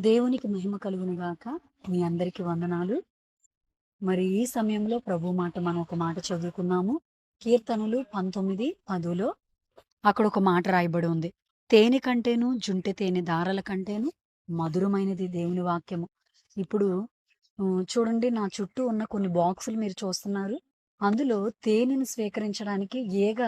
దేవునికి మహిమ కలుగునుగాక మీ అందరికి వందనాలు. మరి ఈ సమయంలో ప్రభు మాట మనం ఒక మాట చదువుకున్నాము. కీర్తనలు పంతొమ్మిది పదులో అక్కడ ఒక మాట రాయబడి ఉంది. తేనె కంటేను జుంటె తేనె దారల కంటేను మధురమైనది దేవుని వాక్యము. ఇప్పుడు చూడండి నా చుట్టూ ఉన్న కొన్ని బాక్సులు మీరు చూస్తున్నారు. అందులో తేనెను స్వీకరించడానికి ఏగ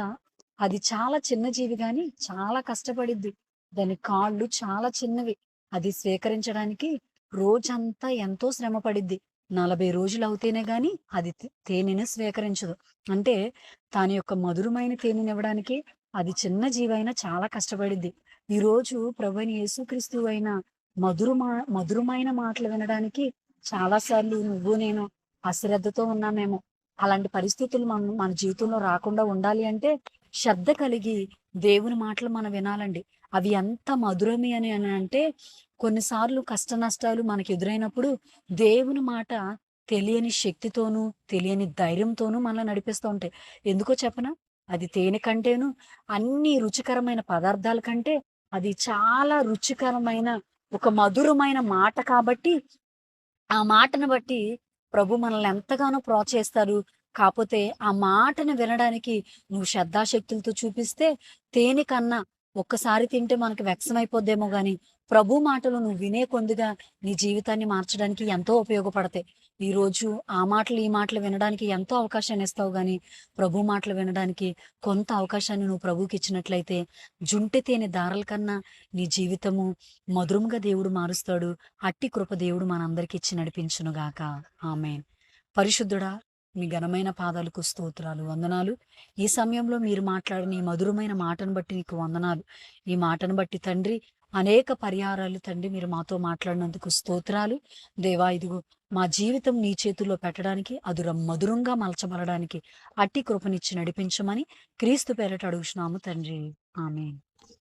అది చాలా చిన్న జీవి కానీ చాలా కష్టపడిద్ది. దాని కాళ్ళు చాలా చిన్నవి. అది స్వీకరించడానికి రోజంతా ఎంతో శ్రమ పడిద్ది. నలభై రోజులు అవుతేనే గాని అది తేనెను స్వీకరించదు. అంటే దాని యొక్క మధురమైన తేనెనివ్వడానికి అది చిన్న జీవైనా చాలా కష్టపడిద్ది. ఈ రోజు ప్రభుని యేసుక్రీస్తు అయిన మధురమా మధురమైన మాటలు వినడానికి చాలా సార్లు నువ్వు నేను అశ్రద్ధతో ఉన్నామేమో. అలాంటి పరిస్థితులు మన మన జీవితంలో రాకుండా ఉండాలి అంటే శ్రద్ధ కలిగి దేవుని మాటలు మనం వినాలండి. అవి ఎంత మధురమి అని అని అంటే కొన్నిసార్లు కష్ట నష్టాలు మనకు ఎదురైనప్పుడు దేవుని మాట తెలియని శక్తితోనూ తెలియని ధైర్యంతోనూ మనల్ని నడిపిస్తూ ఉంటాయి. ఎందుకో చెప్పనా? అది తేనె కంటేను అన్ని రుచికరమైన పదార్థాల కంటే అది చాలా రుచికరమైన ఒక మధురమైన మాట కాబట్టి ఆ మాటను బట్టి ప్రభు మనల్ని ఎంతగానో ప్రోత్సహిస్తారు. కాకపోతే ఆ మాటను వినడానికి నువ్వు శ్రద్ధాశక్తులతో చూపిస్తే తేనె కన్నా ఒక్కసారి తింటే మనకి వ్యక్తమైపోద్దేమో గాని ప్రభు మాటలు నువ్వు వినే కొందిగా నీ జీవితాన్ని మార్చడానికి ఎంతో ఉపయోగపడతాయి. ఈ రోజు ఆ మాటలు ఈ మాటలు వినడానికి ఎంతో అవకాశాన్ని ఇస్తావు గాని ప్రభు మాటలు వినడానికి కొంత అవకాశాన్ని నువ్వు ప్రభుకి ఇచ్చినట్లయితే జుంటి తేనె దారల కన్నా నీ జీవితము మధురంగా దేవుడు మారుస్తాడు. అట్టి కృప దేవుడు మనందరికి ఇచ్చి నడిపించునుగాక. ఆమె పరిశుద్ధుడా మీ ఘనమైన పాదాలకు స్తోత్రాలు వందనాలు. ఈ సమయంలో మీరు మాట్లాడిన ఈ మధురమైన మాటను బట్టి నీకు వందనాలు. ఈ మాటను బట్టి తండ్రి అనేక పరిహారాలు తండ్రి మీరు మాతో మాట్లాడినందుకు స్తోత్రాలు. దేవా ఇదిగో మా జీవితం నీ చేతుల్లో పెట్టడానికి అదుర మధురంగా మలచబడడానికి అట్టి కృపనిచ్చి నడిపించమని క్రీస్తు పేరట అడుగుచున్నాము తండ్రి. ఆమె